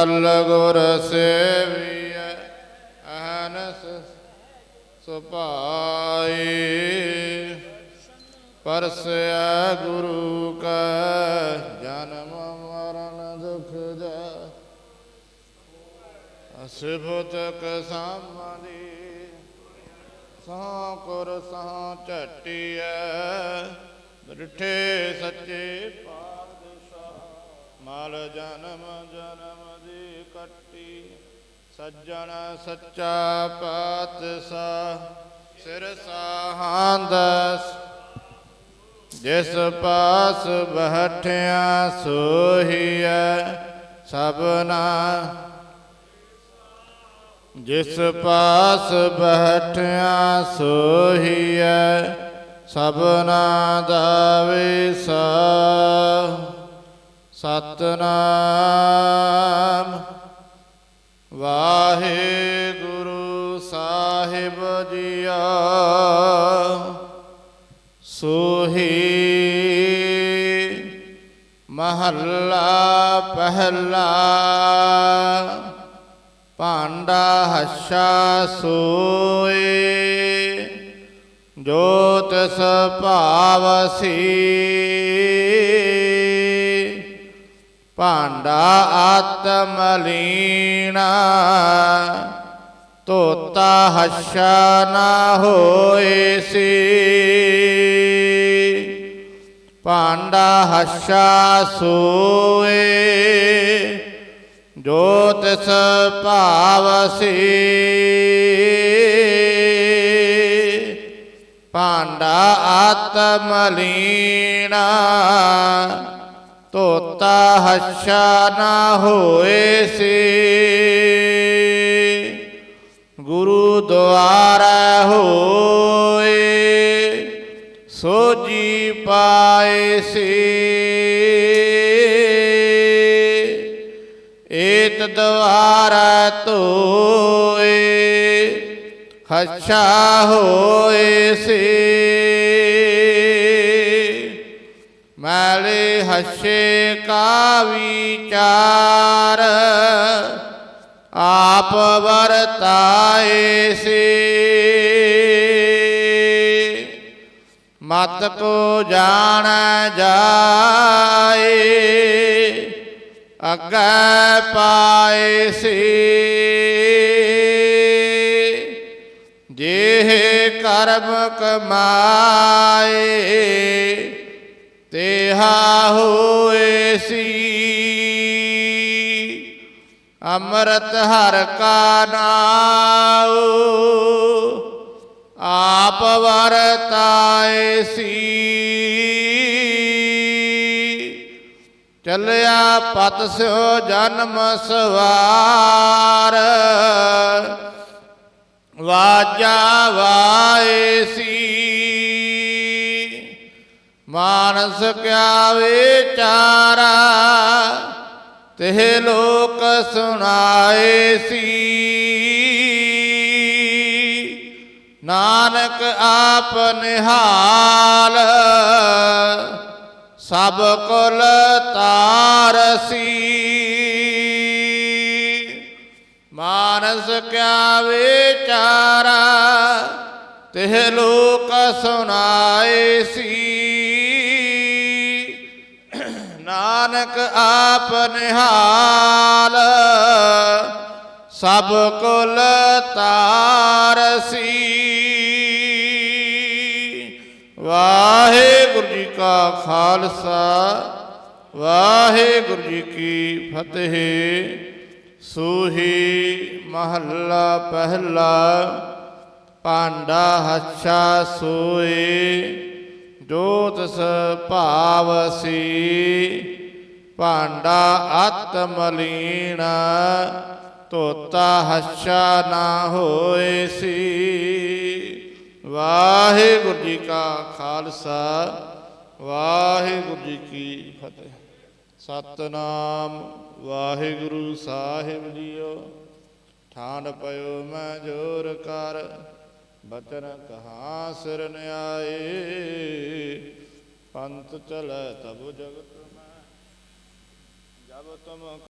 ਫਲ ਗੁਰ ਸੇਵੀਐ, ਅਹਨਸ ਸੁਭਾਈ। ਪਰਸਿਆ ਗੁਰੂ ਕਾ, ਜਨਮ ਮਰਨ ਦੁਖ ਜਾ। ਅਸਿਭਤਕ ਸਾਮਨੀ ਸਾਂ ਕੁਰ ਸਾਂ ਝਟਿਐ। ਡਿਠੇ ਸੱਚੇ ਪਾਤਸ਼ਾਹ, ਮਲ ਜਨਮ ਜਨਮ ਕੱਟੀ, ਸੱਜਣ ਸੱਚਾ ਪਾਤਸ਼ਾਹ, ਸਿਰ ਸਾਹੰਦਸ ਜਿਸ ਪਾਸ ਬਹਠਿਆ ਸੋਹੀਐ ਸਭਨਾ। ਜਿਸ ਪਾਸ ਬਹਠਿਆ ਸੋਹੀਐ ਸਭਨਾ ਦਾ ਵਿਸਾ ਸਤਨਾਮ। ਵਾਹਿਗੁਰੂ ਸਾਹਿਬ ਜੀਆ। ਸੋਹੀ ਮਹੱਲਾ ਪਹਿਲਾ ਭਾਂਡਾ ਹੱਛਾ ਸੋਏ ਜੋ ਤਿਸ ਭਾਵਸੀ ਭਾਂਡਾ ਆਤਮਲੀਣਾ ਤੋਤਾ ਹੱਛਾ ਨਾ ਹੋਏ ਸੀ। ਭਾਂਡਾ ਹੱਛਾ ਸੋਏ ਜੋ ਤਿਸ ਭਾਵਸੀ ਭਾਂਡਾ ਆਤਮਲੀਣਾ ਤੋਤਾ ਹੱਛਾ ਨਾ ਹੋਏ ਸੀ। ਗੁਰੂ ਦੁਆਰਾ ਹੋਏ ਸੋਜੀ ਪਾਏ ਸੀ। ਏਤ ਦੁਆਰਾ ਧੋਏ ਹੱਛਾ ਹੋਏ ਸੀ। ਮੈਲੇ ਹੱਛੇ ਕਾ ਵਿਚਾਰ ਆਪ ਵਰਤਾਏ ਸੀ। ਮਤ ਕੋ ਜਾਣ ਜਾਏ, ਅੱਗੇ ਪਾਏ ਸੀ। ਜੇ ਕਰਮ ਕਮਾਏ ਤੇਹਾ ਹੋਏ ਸੀ। ਅੰਮ੍ਰਿਤ ਹਰ ਕਾ ਨਾਉ, ਆਪ ਵਰਤਾਏ ਸੀ। ਚੱਲਿਆ ਪਤ ਸਿਓ ਜਨਮ ਸਵਾ ਮਾਨਸ ਕਿਆ ਵਿਚਾਰਾ ਤੇ ਲੋਕ ਸੁਣਾਏ ਸੀ। ਨਾਨਕ ਆਪ ਨਿਹਾਲ, ਸਭ ਕੁਲ ਤਾਰਸੀ ਮਾਨਸ ਕਿਆ ਵਿਚਾਰਾ ਤੇ ਲੋਕ ਸੁਣਾਏ ਸੀ। ਨਾਨਕ ਆਪ ਨਿਹਾਲ, ਸਭ ਕੁਲ ਤਾਰਸੀ। ਵਾਹਿਗੁਰੂ ਜੀ ਕਾ ਖਾਲਸਾ, ਵਾਹਿਗੁਰੂ ਜੀ ਕੀ ਫਤਿਹ। ਸੋਹੀ ਮਹੱਲਾ ਪਹਿਲਾ, ਭਾਂਡਾ ਹੱਛਾ ਸੋਏ ਜੋ ਤਸ ਭਾਵਸੀ, ਭਾਂਡਾ ਆਤਮਲੀਣਾ ਤੋਤਾ ਹੱਛਾ ਨਾ ਹੋਏ ਸੀ। ਵਾਹਿਗੁਰੂ ਜੀ ਕਾ ਖਾਲਸਾ, ਵਾਹਿਗੁਰੂ ਜੀ ਕੀ ਫਤਿਹ। ਸਤਨਾਮ ਵਾਹਿਗੁਰੂ ਸਾਹਿਬ ਜੀਓ ਠਾਣ ਪਇਓ ਮੈਂ ਜੋਰ ਕਰ। ਬਚਨ ਕਹਾ ਸਿਰ ਨਿਆਏ ਪੰਥ ਚਲੈ ਤਬ ਜਗਤ ਮੈਂ। ਜਬ ਤੁਮ